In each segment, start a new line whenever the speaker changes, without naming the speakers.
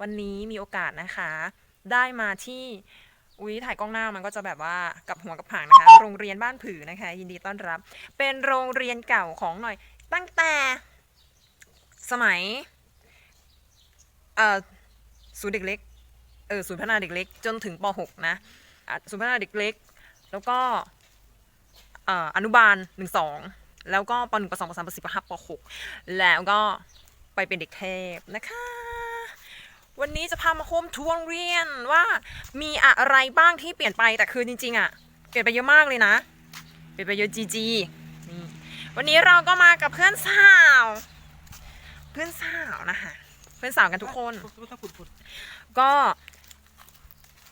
วันนี้มีโอกาสนะคะ ได้มาที่อุ้ยถ่ายกล้องหน้ามันก็จะแบบว่ากับหัวกับหางนะคะ โรงเรียนบ้านผือนะคะ ยินดีต้อนรับ เป็นโรงเรียนเก่าของหน่อย ตั้งแต่สมัยเอ่อศูนย์เด็กเล็กเออศูนย์พัฒนาเด็กเล็ก จนถึงป .6 นะศูนย์พัฒนาเด็กเล็ก แล้วก็เอ่ออนุบาลหนึ่งสองแล้วก็ปหนึ่งปสองปสามปสี่ปห้าปหกแล้วก็ไปเป็นเด็กเทพนะคะ วันนี้จะพามาโฮมทัวร์โรงเรียนว่ามีอะไรบ้างที่เปลี่ยนไปแต่คือจริงๆอะ่ะ เปลี่ยนไปเยอะมากเลยนะ เปลี่ยนไปเยอะจีจีนี่วันนี้เราก็มากับเพื่อนสาว เพื่อนสาวนะคะเพื่อนสาวกันทุกคน ก็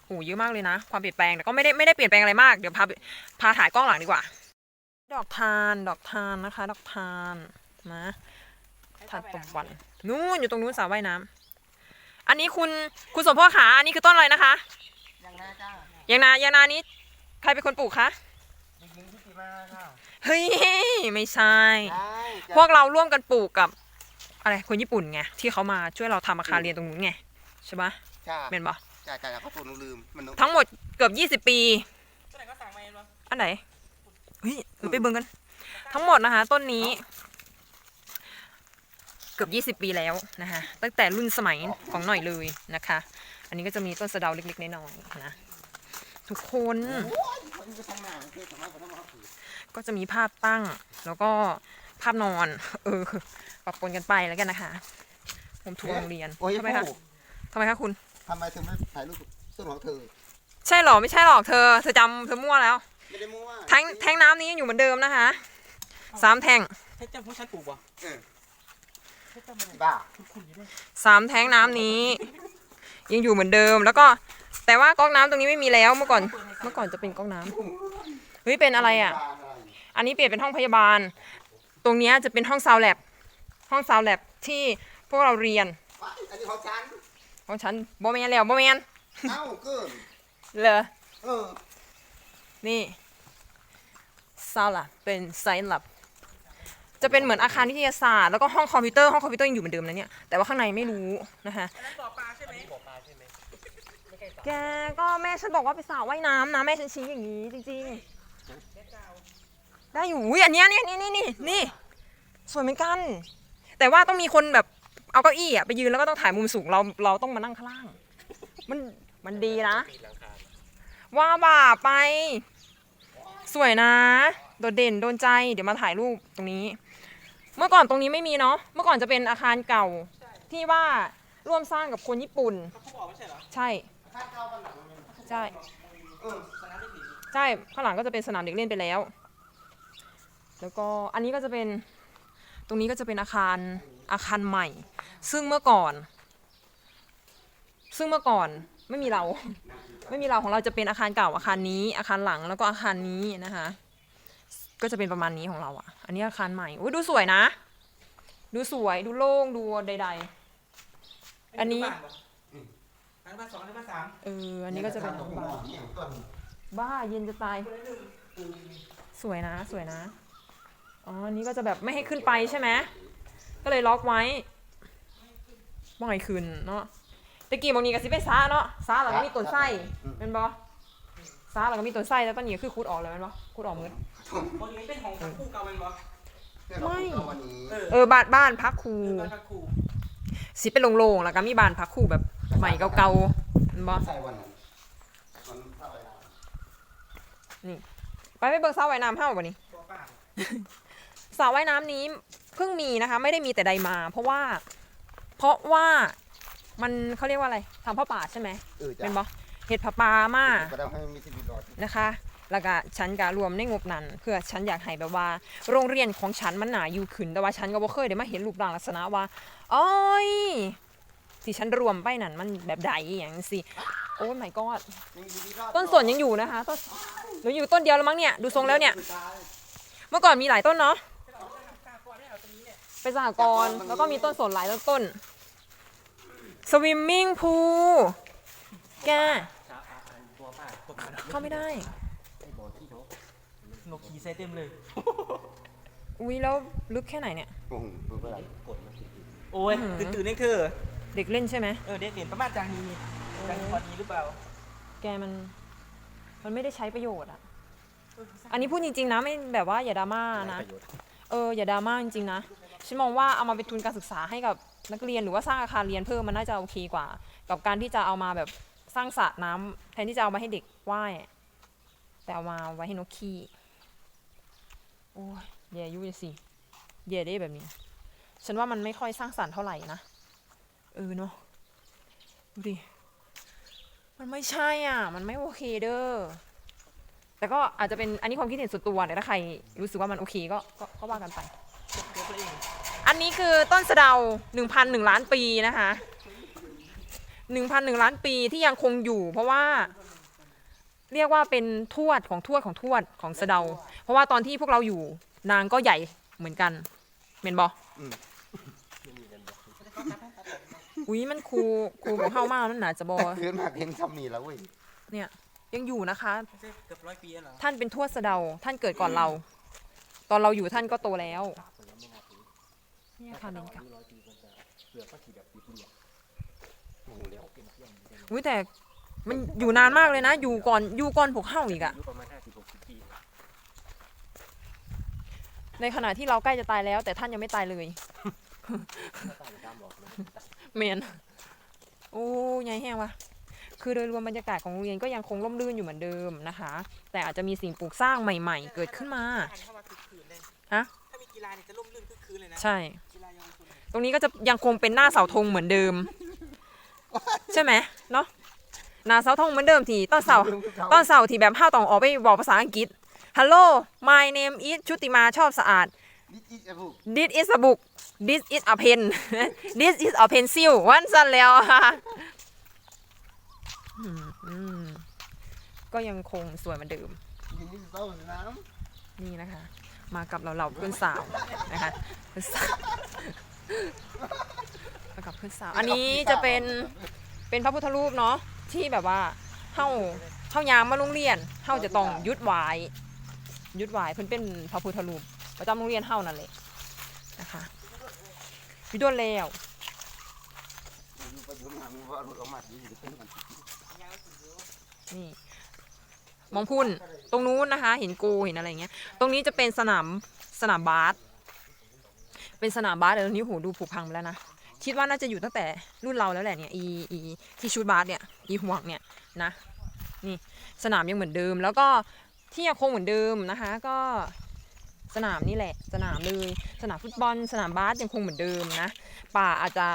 โหเยอะมากเลยนะ ความเปลี่ยนแปลงแต่ก็ไม่ได้ไม่ได้เปลี่ยนแปลงอะไรมากเดี๋ยวพาพาถ่ายกล้องหลังดีกว่า ดอกทานดอกทานนะคะ ดอกทานนะทานตะวันนู่นอยู่ตรงนู้นสระว่ายน้ำ อันนี้คุณคุณสมพ่อขาอันนี้คือต้นอะไรนะคะ
ยังหน้าจ้ายา
งนายางนานี้ใครเป็นคนปลูกคะ
เด็กหญิงที่สีมาค่ะ
เฮ้ยไม่ใช่
ใช่
พวกเราร่วมกันปลูกกับ อะไรคนญี่ปุ่นไงที่เขามาช่วยเราทำอาคารเรียนตรงนู้นไงใช่ปะ
จ้า
เป็นปะ
จ้าจ้าเขาพูดหนูลืมมันหนู
ทั้งหมดเกือบ 20 ปี
ตัวไหนก็สั่งมาเองวะ
อันไหนเฮ้ยเออไปเบิ่งกัน ทั้งหมดนะคะ ต้นนี้ เกือบ20 ปีแล้วนะคะตั้งแต่รุ่นสมัยของหน่อยเลยนะคะ อันนี้ก็จะมีต้นสะเดาเล็กๆน้อยๆนะทุกคน
โอ้ยคนไปทางหน้ามันคือสมัยคนนั้นมาถือ
ก็จะมีภาพตั้งแล้วก็ภาพนอน เออปรับปนกันไปแล้วกันนะคะผมทัวร์โรงเรียน
โอ้ย
ทำไมคะ
ผู้
ทำไมคะคุณ
ทำไมถึงไม่ถ่ายรูปต้นของเธอ
ใช่หรอไม่ใช่หรอกเธอเธอจำเธอมั่วแล้ว
ไม่ได้มั่ว
แทงแทงน้ำนี้ยังอยู่เหมือนเดิมนะคะสามแทง
เพชรจำผู้ชันปลูกวะ
บ้า
คุณคุณอยู่ด้วย
สามแท้งน้ำนี้ ยังอยู่เหมือนเดิมแล้วก็แต่ว่าก๊อกน้ำตรงนี้ไม่มีแล้วเมื่อก่อน เมื่อก่อนจะเป็นก๊อกน้ำเฮ้ยเป็นอะไรอะ อันนี้เปลี่ยนเป็นห้องพยาบาล ตรงเนี้ยจะเป็นห้องซาวแลบห้องซาวแลบที่พวกเราเรียน
ว้ายอันนี้ของฉัน
ของฉันโบแมนแล้วโบแมน
เอ้าเกิน
เลย
เออ
นี่ซาวแลบเป็นไซน์แลบ จะเป็นเหมือนอาคารวิทยาศาสตร์แล้วก็ห้องคอมพิวเตอร์ห้องคอมพิวเตอร์ยังอยู่เหมือนเดิมนะเนี่ยแต่ว่าข้างในไม่รู้นะคะ
อันนั้นบ่อปลาใช่ไหมบ่อปลาใช่ไหม
แกก็แม่ฉันบอกว่าไปสระว่ายน้ำนะแม่ฉันชี้อย่างนี้จริงๆได้อยู่อุ้ยอันเนี้ยเนี่ยนี่นี่นี่นี่สวยเหมือนกัน แต่ว่าต้องมีคนแบบเอาเก้าอี้อะไปยืนแล้วก็ต้องถ่ายมุมสูงเราเราต้องมานั่งข้างล่าง มันมันดีนะ ว่าบ่าไป สวยนะ โดดเด่นโดนใจ เดี๋ยวมาถ่ายรูปตรงนี้ เมื่อก่อนตรงนี้ไม่มีเนาะ เมื่อก่อนจะเป็นอาคารเก่าที่ว่าร่วมสร้างกับคนญี่ปุ่น
เขาเขาบอกไม่ใช่เหรอ
ใช่
ข้าเข้ากันหลังมัน
ใช่
เออ
สนามเด็กหญิง
ใช่ ข้างหลังก็จะเป็นสนามเด็กเล่นไปแล้ว แล้วก็อันนี้ก็จะเป็นตรงนี้ก็จะเป็นอาคารอาคารใหม่ ซึ่งเมื่อก่อน ซึ่งเมื่อก่อนไม่มีเรา ไม่มีเราของเราจะเป็นอาคารเก่าอาคารนี้ อาคารหลังแล้วก็อาคารนี้นะคะ ก็จะเป็นประมาณนี้ของเราอะ อันนี้อาคารใหม่อุ้ยดูสวยนะ ดูสวยดูโล่งดูใดอันนี้
อันนี้บ้านสองอันนี้บ้านสาม
ๆเออ อันนี้ก็จะเป็น
ต้นหม้อเนี่ยต้น
บ้าเย็นจะตาย สวยนะสวยนะ อ๋อ อันนี้ก็จะแบบไม่ให้ขึ้นไปใช่ไหม ก็เลยล็อกไว้บ่อยขึ้นเนาะตะกี้บางนี้ก็สิไปซ่าเนาะซ่าแล้วก็มีต้นไส้เป็นบ่ซ่าแล้วก็มีต้นไส้แล้วตอนนี้ก็คือคูดออกเลยแมันบ่คูดออกหมืด
บริเวณเป็นของพักคู่เก่าเป็นบ่
เนี่ยเราเข้าวันนี้
เออ
เออบ้านบ้านพักครู
บ้านพักคู่
สิเป็นโล่งๆแล้วก็มีบ้านพักครูแบบใหม่เก่าๆแมันบ่
ใส่วันนั้นมันเข้าไปแล้ว
ไปไปเบิ่งสระว่ายน้ำเฮาบ่นี่
บ่อปลา
สระว่ายน้ำนี้เพิ่งมีนะคะ ไม่ได้มีแต่ใดมา เพราะว่า เพราะว่ามันเขาเรียกว่าอะไรทำผ้าป่าใช่ไหม
เออจ้ะ
เป็นบอเห็ดผ้าป่ามา
ก็ได้ให้มีชีวิตรอด
นะคะ แล้วก็ฉันก็รวมในงบนั้น เพื่อฉันอยากให้แบบว่า โรงเรียนของฉันมันหนาอยู่ขึ้น แต่ว่าฉันก็บ่เคยได้มาเห็นรูปร่างลักษณะว่าอ้อยที่ฉันรวมไปนั่นมันแบบใดอย่างสิโอ้ยไม่กอด
ต้
นสนยังอยู่นะคะต้นหรืออยู่ต้นเดียวแล้วมั้งเนี่ย ดูทรงแล้วเนี่ย เมื่อก่อนมีหลายต้นเนาะเป็นสหกรณ์แล้วก็มีต้นสนหลายต้นสวิมมิ่งพูลแกเข้าไม่ได้
นกขี่ใส่เต็มเลย
อุ้ยแล้วลึกแค่ไหนเนี่ย
โอ้โหดูไปแล้ว
โอ้ยตื่นตื่นนี่เธอ
เด็กเล่นใช่ไหม
เออเด็กเห็นประมาณจางนี้จางพอดีหรือเปล่า
แกมันมันไม่ได้ใช้ประโยชน์อะอันนี้พูดจริงๆนะไม่แบบว่าอย่าดราม่านะ เอออย่าดราม่าจริงๆนะฉันมองว่าเอามาเป็นทุนการศึกษาให้กับนักเรียนหรือว่าสร้างอาคารเรียนเพิ่มมันน่าจะโอเคกว่า กับการที่จะเอามาแบบสร้างสระน้ำแทนที่จะเอามาให้เด็กว่ายแต่เอามาไว้ให้นกขี้โอ้ยแย่ยุ่ยสิแย่ได้แบบนี้ ฉันว่ามันไม่ค่อยสร้างสรรค์เท่าไหร่นะเออเนาะดูดิมันไม่ใช่อะ มันไม่โอเคเด้อแต่ก็อาจจะเป็นอันนี้ความคิดเห็นส่วนตัวเนี่ถ้าใครรู้สึกว่ามันโอเคก็ก็ก็ว่ากันไป
อง
อันนี้คือต้นสะเดา1,001ล้านปีนะคะ1,001ล้านปีที่ยังคงอยู่ เพราะว่า เรียกว่าเป็นทวดของทวดของทวดของสะเดา เพราะว่าตอนที่พวกเราอยู่นางก็ใหญ่เหมือนกันเมนบออุ้ยมันครูครูของเฮามากนั่นหนาจะบอ
เพื่อนมากเห็นซ้ำนี่แล้วเว้ย
เนี่ยยังอยู่นะคะ
ไม่ใช่เกือบร้อยปีแล้วเหรอ
ท่านเป็นทวดสะเดา ท่านเกิดก่อนเรา ตอนเราอยู่ท่านก็โตแล้วเนี่ยค่ะเลนกับ
โอ้โหเร็ว
อุ้ยแต่ มันอยู่นานมากเลยนะ อยู่ก่อนอยู่ก่อนพวกเฮาอีกอะ
อายุประมาณห้าสิบหกสิบปี
ในขณะที่เราใกล้จะตายแล้ว แต่ท่านยังไม่ตายเลยเมนโอ้ยายแห้งวะคือโดยรวมบรรยากาศของโรงเรียนก็ยังคงร่มรื่นอยู่เหมือนเดิมนะคะ แต่อาจจะมีสิ่งปลูกสร้างใหม่ ๆ เกิดขึ้นมา
เข้ามาคือคืนเลย
ฮะ
ถ้ามีกีฬาเนี่ยจะร่มรื่นคือคืนเลยนะ
ใช่
กีฬาเยาวชนเนี่ย
ตรงนี้ก็จะยังคงเป็นหน้าเสาธงเหมือนเดิม ใช่ไหมเนาะ หน้าเสาธงเหมือนเดิมที่ตอนเสาตอนเสาร์ที่แบบห้าวต้องออกไปบอกภาษาอังกฤษ Hello my name is ชุติมาชอบสะอาด
นิดอีกอะบุก
This is a book This is a pen This is a pencil วันสั้นแล้วค่ะอืมอืมก็ยังคงสวยเหมือนเดิม
ยินดีเศร้าน้
นี่นะคะ มากับเราเราๆเพื่อนสาวนะคะเพื่อนสาวมากับเพื่อนสาวำอันนี้จะเป็น เป็นพระพุทธรูปเนาะที่แบบว่าเฮาเฮายามมาโรงเรียนเฮาจะต้องหยุดไหวายหยุดไหวายเพิ่นเป็นพระพุทธรูปประจำโรงเรียนเฮานั่นแหละนะคะวิดวนแล้ว
อยู่ไปอยู่มามีว่ารถออกมนี่ม
องพุ่นตรงนู้นนะคะ เห็นโกเห็นอะไรเงี้ย ตรงนี้จะเป็นสนามสนามบาสเป็นสนามบาสแต่ตอนนี้โหดูผุพังไปแล้วนะ คิดว่าน่าจะอยู่ตั้งแต่รุ่นเราแล้วแหละเนี่ยอีอีที่ชุดบาสเนี่ยอีห่วงเนี่ยนะนี่สนามยังเหมือนเดิม แล้วก็ที่ยังคงเหมือนเดิมนะคะ ก็สนามนี่แหละ สนามเลยสนามฟุตบอล สนามบาสยังคงเหมือนเดิมนะป่าอาจจะ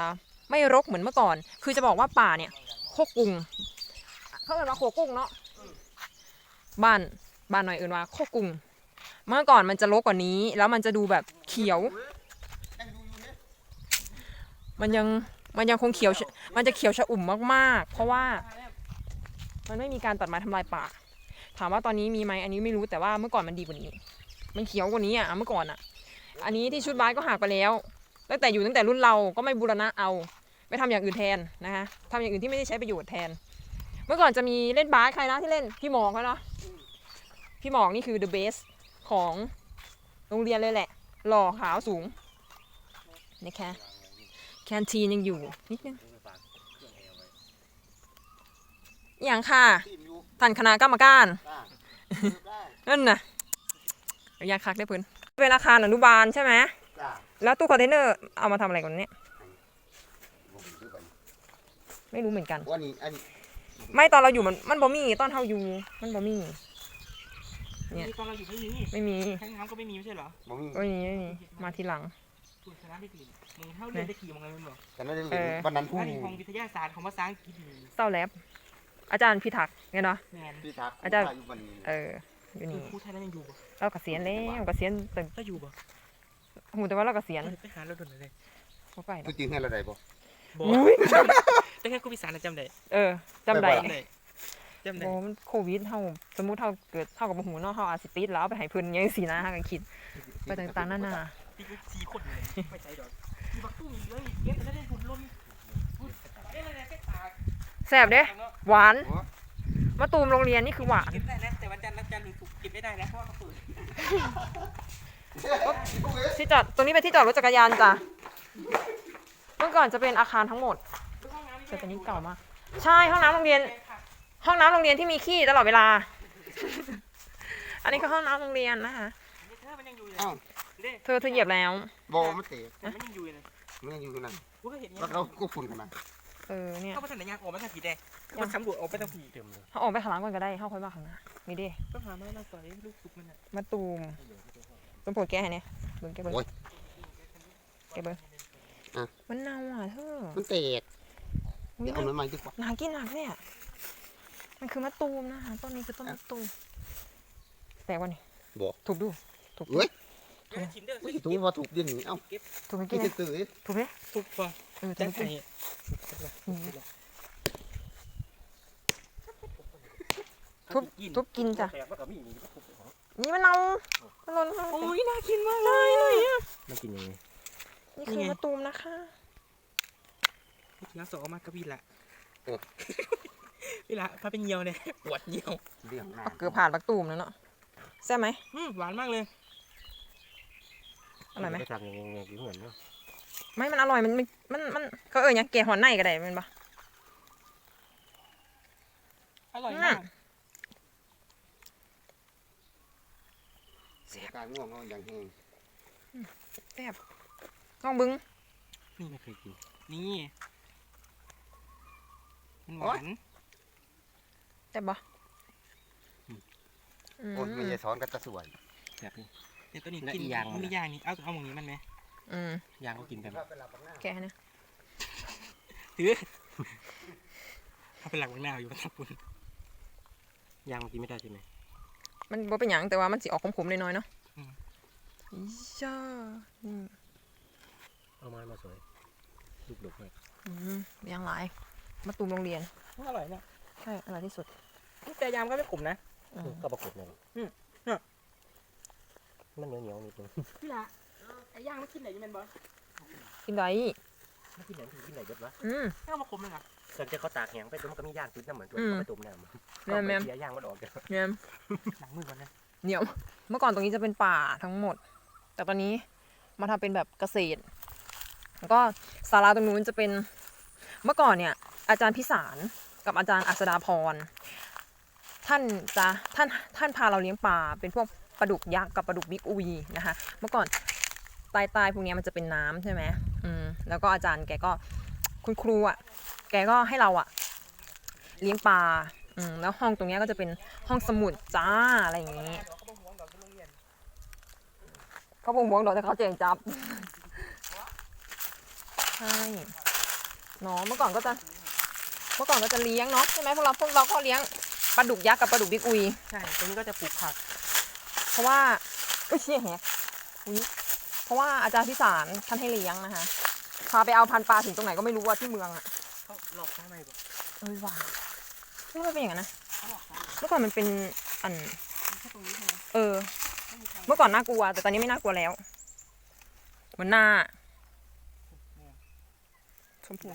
ไม่รกเหมือนเมื่อก่อน คือจะบอกว่าป่าเนี่ยโคกรุงเขาเรียกว่าโคกรุงเนาะบ้านบ้านหน่อยเอื่นว่าโคกรุงเมื่อก่อนมันจะรกกว่านี้ แล้วมันจะดูแบบเขียว มันยังมันยังคงเขียวชมันจะเขียวชอุ่มมากๆ เพราะว่ามันไม่มีการตัดไม้ทำลายป่า ถามว่าตอนนี้มีไหมอันนี้ไม่รู้แต่ว่าเมื่อก่อนมันดีกว่านี้ มันเขียวกว่านี้อะเมื่อก่อนอะ อันนี้ที่ชุดบ้าสก็หักไปแล้วตั้งแต่อยู่ตั้งแต่รุ่นเราก็ไม่บูรณะเอาไปทำอย่างอื่นแทนนะคะทำอย่างอื่นที่ไม่ได้ใช้ประโยชน์แทน เมื่อก่อนจะมีเล่นบาสใครนะที่เล่นพี่หมอกเขาเนาะพี่หมอกนี่คือ the best ของโรงเรียนเลยแหละ หล่อขาวสูงนะคะ แคนทีนยังอยู่นิดนึงอหย่างค่ะ
ทีมอยู่
ท่านคณะกรรมการ
ได้ได้
นั่นน่ะอยากคักได้เพื่นเป็นอาคารอนุบาลใช่ไหม
จ้า
แล้วตู้คอนเทนเนอร์เอามาทำอะไรกันเนี่ย
ผมซื้อไป
ไม่รู้เหมือนกัน
วันนี้อันนี้
ไม่ตอนเราอยู่มันมันบ่มีตอนเฮาอยู่มันบ่มีเนี่ย
มีตอนเราอยู่ไม่มี
ไม่มี
แข้งน้ำก็ไม่มีไม่ใช่เหรอ
บ่มี
ไม่มีไม่มีมาทีหลัง
คุณชนะได้กี่มึงเท่าเรียนได้กี่มึงไงมึงเหรอ
แต่นั่นเรียน
เออ
วันนั้นผู้
ถ้าในห้องวิทยาศาสตร์ของภาษาอังกฤษนี่
เศร้าแลบอาจารย์พิทักษ์ไงเนาะ
แมน
พี่ทัก
อาจารย์
อยู่วันนี้
เออ อยู่นี่
ครูไทยนั้นยังอยู่ปะ
เราเกษียณแล้วเกษียณตึง
ถ้าอยู่ปะ
หูแต่ว่าเราเกษียณ
ไปหาเราโดนเลย
เข้าไป
ผู้จริงให้เราได้บ่
บอก
อุ้ย
แต่แค่กูพิสารจำได้
เออจำได้
จำได้จำได้
โอ้มันโควิดเฮาสมมุติเฮาเกิดเฮากับบ่หูเนาะเฮาอาจสิติดแล้วเอาไปให้เพิ่นยังสินะเฮาก็คิดไปต่างๆนานา
พี่กูสี่คนเลยไม่ใจดอกมีบักตุ้มอีกเลยเก็บแต่ได้ฝุ่นลมฝุ่นเอ๊ะอะไรเนี่ยแค่ตาก
แซ่บเด้หวาน
โอ้
มะตูมโรงเรียนนี่คือหวาน
เก็บได้นะแต่วันจันทร์วันจันทร์หรือศุกร์เก็บไม่ได้นะเพราะว่าเขาเปิด
ที่จอดตรงนี้เป็นที่จอดรถจักรยานจ้ะเมื่อก่อนจะเป็นอาคารทั้งหมดแต่ตอนนี้เก่ามากใช่ห้องน้ำโรงเรียน ห้องน้ำโรงเรียนที่มีขี้ตลอดเวลา อันนี้ก็ห้องน้ำโรงเรียนนะคะ
เธอมันยังอยู่ เลย
เอ้า
เด้
เธอเธอเหยียบแล้ว
บอมันเตะ
มันยังอยู่เลย
มันยังอยู่นั่น
กูก็เห็นเนี่ย
แล้วเราก็ฝุ่นกันนะ
เออเนี่ย
เข้ามาทางไหนยังออกมาทางผีแดงมันสำรวจออกไปทางผีเต็มเลย
เขาออกไปข้างหลังก่อนก็ได้เข้าค่อยมาข้างหน้านี่ดิ
ต้องหาไม้มาสอยลูกสุกมันอะ
มาตูมเป็นผลแกให้เนี่ยเบิ้งแกเบิ้ง
โอ้ย
แกเบิ้ง
อะ
มันเน่าอะเธอ
มันเตะ
อุ๊ย
เดี๋ยวเอาเนื้อมาดีกว่า
หนากินหนักเนี่ยมันคือมะตูมนะคะต้นนี้คือต้นมะตูมแปลว่านี่
บอก
ถูกดูถูกดู
เฮ้ย
เดี๋ยวชิมเด้อ
อุ้ยถูกพอถูกเดี๋ยวนี้เอ้า
ถูกไปกิ
กิ
น
น
เลย
ตื่น
ถูกไหม
ทุกฟอง
เออถู
แต่
กไป
ไข่
กินทุบทุบกินจ้ะ
แตกมันก็มีนี่
นี่มันเน่ามันหล่นมา
โอ้ยน่ากินมากเลยอะมันกินยังไง
นี่คือ
นี่ไง
มะตูมนะคะ
เทียสองมากระบี่ละพี่ละพาเป็นเหี่ยวเนี่ยปวดเหี่ยว
เรื่องหน้า
เกือบผ่านมะตูมแล้วเนาะแซ่บไหม
อืมหวานมากเลย
อร่อยไหม
ไปทำยังไงยังไงเหมือนเนาะ
ไม่มันอร่อยมันมันมันมันก็เออยังแกะหัวในก็ได้แมันปะ
อร่อย
อื
มามก
การง่วงก็อย่างแห้ง
แซ่บลองบึ้ง
นี่ไม่เคยกินนี่มันหวาน
แซ่บปะอืม
โอ้ยไม่ใช่สอนก็จะสวย
แบบนี้ เดี๋ยวตัวนี้
และ
กิน
อีกอย่าง
ไม่ย่างนี่เอาเอาหมองนี้มันไหม
อืม
ย่างก็กินไปไหม
แกะให้นะ
ถือเอาไปหลักบางหน้าอยู่บนทับปุนย่างมันกินไม่ได้ใช่ไหม
มันบ่เป็นหยังแต่ว่ามันสิออกขมๆหน่อยๆเนาะ
อืม
อีช่าอืม
เอามามาสวยลูกดกเลย
อืมมีอย่างหลายมะตูมโรงเรียน
อร่อยเนี่ย
ใช่อร่อยที่สุด
แต่ยามก็ไม่ขมนะ
อืม
ก็ประกบเนี่ย
อืมเนี่ย
มันเหนียวเหนียวๆนิดนึง
พี่ละไอ้ย่างมันกินไหนอยังไงบอส
กินได้
มันที่ไหนที่ไหนเยอะวะ
อืม
ไม่เอามาขมเลยเหรอ
ส่วนจะเขาตากแห้งไปตัวมันก็มีย่างติดน้ำเหมือนตัว
อืม
เขาไปตุ่มน้ำ
แม่นแม่น
เสียย่างมันออกกัน
เนี่ย
หนังมือก่อนนะ
เหนียว เมื่อก่อนตรงนี้จะเป็นป่าทั้งหมด แต่ตอนนี้มาทำเป็นแบบเกษตร แล้วก็ศาลาตรงนู้นจะเป็น เมื่อก่อนเนี่ย อาจารย์พิสารกับอาจารย์อัศดาพร ท่านจะท่านท่านพาเราเลี้ยงปลาเป็นพวก ปลาดุกยักษ์กับปลาดุกบิ๊กอุยนะคะ เมื่อก่อนใต้ใต้พวกนี้มันจะเป็นน้ำใช่ไหมอืมแล้วก็อาจารย์แกก็คุณครูอะ แกก็ให้เราอะ เลี้ยงปลาอืมแล้วห้องตรงนี้ก็จะเป็นห้องสมุดจ้าอะไรอย่างงี้ เขาบอกห่วงดอกแต่เขาเจงจับใช่เนาะเมื่อก่อนก็จะเมื่อก่อนก็จะเลี้ยงเนาะใช่ไหมพวกเราพวกเราก็เลี้ยงปลาดุกยักษ์กับปลาดุกบิ๊กอุย
ใช่ตรงนี้ก็จะปลูกผัก
เพราะว่าเอ้ยเชี่ยแฮกอุ๊ยเพราะว่าอาจารย์พิสารท่านให้เลี้ยงนะคะ พาไปเอาพันธุ์ปลาถึงตรงไหนก็ไม่รู้ว่าที่เมืองอะ
เขาหลอกข้างในบ่
เอ้ยว่าไม่ว่าเป็นอย่างนั้นนะเมื่อก่อนมันเป็นอัน
แค่ตรงนี้ใช่ไหม
เออ เมื่อก่อนน่ากลัว แต่ตอนนี้ไม่น่ากลัวแล้วเหมือนหน้าชมพู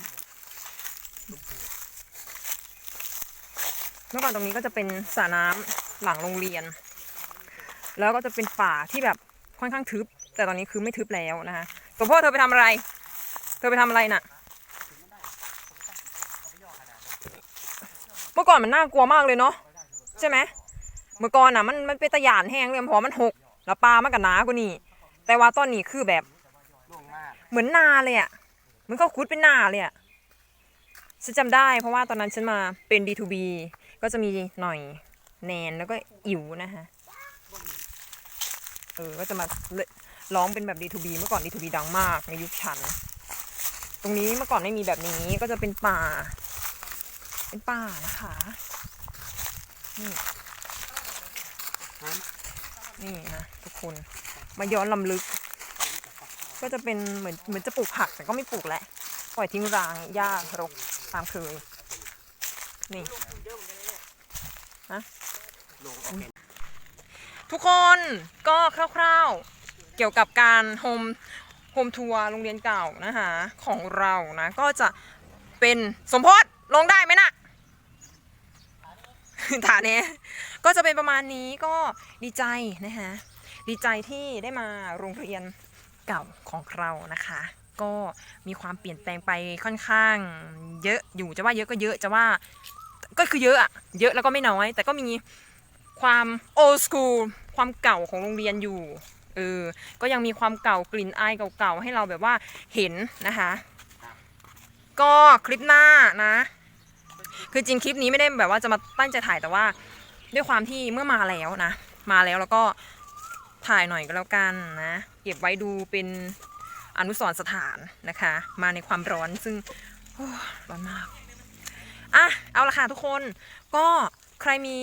เมื่อก่อนตรงนี้ก็จะเป็นสระน้ำหลังโรงเรียน แล้วก็จะเป็นป่าที่แบบค่อนข้างทึบ แต่ตอนนี้คือไม่ทึบแล้วนะคะสมพ่อเธอไปทำอะไร เธอไปทำอะไรน่ะ เมื่อก่อนมันน่ากลัวมากเลยเนาะใช่ไหมเมื่อก่อนอะมันมันเป็นตะหยานแห้งเลยพราะมันหกแล้วปลามันก็หนากว่านี่แต่ว่าตอนนี้คือแบบเหมือนนาเลยอะเหมือนเขาคุดเป็นนาเลยอะฉันจำได้เพราะว่าตอนนั้นฉันมาเป็น D2B ก็จะมีหน่อยแนนแล้วก็อิ๋วนะคะ เออก็จะมาร้องเป็นแบบ D2B เมื่อก่อน D2B ดังมากในยุคฉัน ตรงนี้เมื่อก่อนไม่มีแบบนี้ก็จะเป็นป่า เป็นป่านะคะนี่นี่นะทุกคนมาย้อนลำลึก ก็จะเป็นเหมือนเหมือนจะปลูกผักแต่ก็ไม่ปลูกแหละปล่อยทิ้งร้างหญ้ารกตามเคยนี่ฮะ ทุกคนก็คร่าวๆ เกี่ยวกับการโฮมโฮมทัวร์โรงเรียนเก่านะคะของเรานะ ก็จะเป็นสมพศลงได้ไหมนะฐานเนี้ก็จะเป็นประมาณนี้ก็ดีใจนะคะดีใจที่ได้มาโรงเรียนเก่าของเรานะคะ ก็มีความเปลี่ยนแปลงไปค่อนข้างเยอะอยู่จะว่าเยอะก็เยอะจะว่าก็คือเยอะอะเยอะแล้วก็ไม่น้อย แต่ก็มี ความโอ s คูลความเก่าของโรงเรียนอยู่เออก็ยังมีความเก่ากลิ่นอายเก่าๆให้เราแบบว่าเห็นนะคะ ก็คลิปหน้านะ คือจริงคลิปนี้ไม่ได้แบบว่าจะมาตั้งใจถ่ายแต่ว่า ด้วยความที่เมื่อมาแล้วนะ มาแล้วแล้วก็ถ่ายหน่อยก็แล้วกันนะเก็บไว้ดูเป็นอนุสรสถานนะคะ มาในความร้อนซึ่งร้อนมากอะเอาละค่ะทุกคนก็ใครมี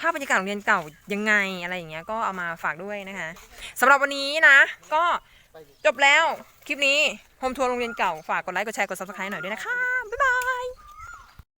ภาพบรรยากาศโรงเรียนเก่ายังไงอะไรอย่างเงี้ยก็เอามาฝากด้วยนะคะสำหรับวันนี้นะ ก็จบแล้วคลิปนี้โฮมทัวร์โรงเรียนเก่าฝากกดไลค์กดแชร์กด subscribe หน่อยด้วยนะคะบ๊ายบาย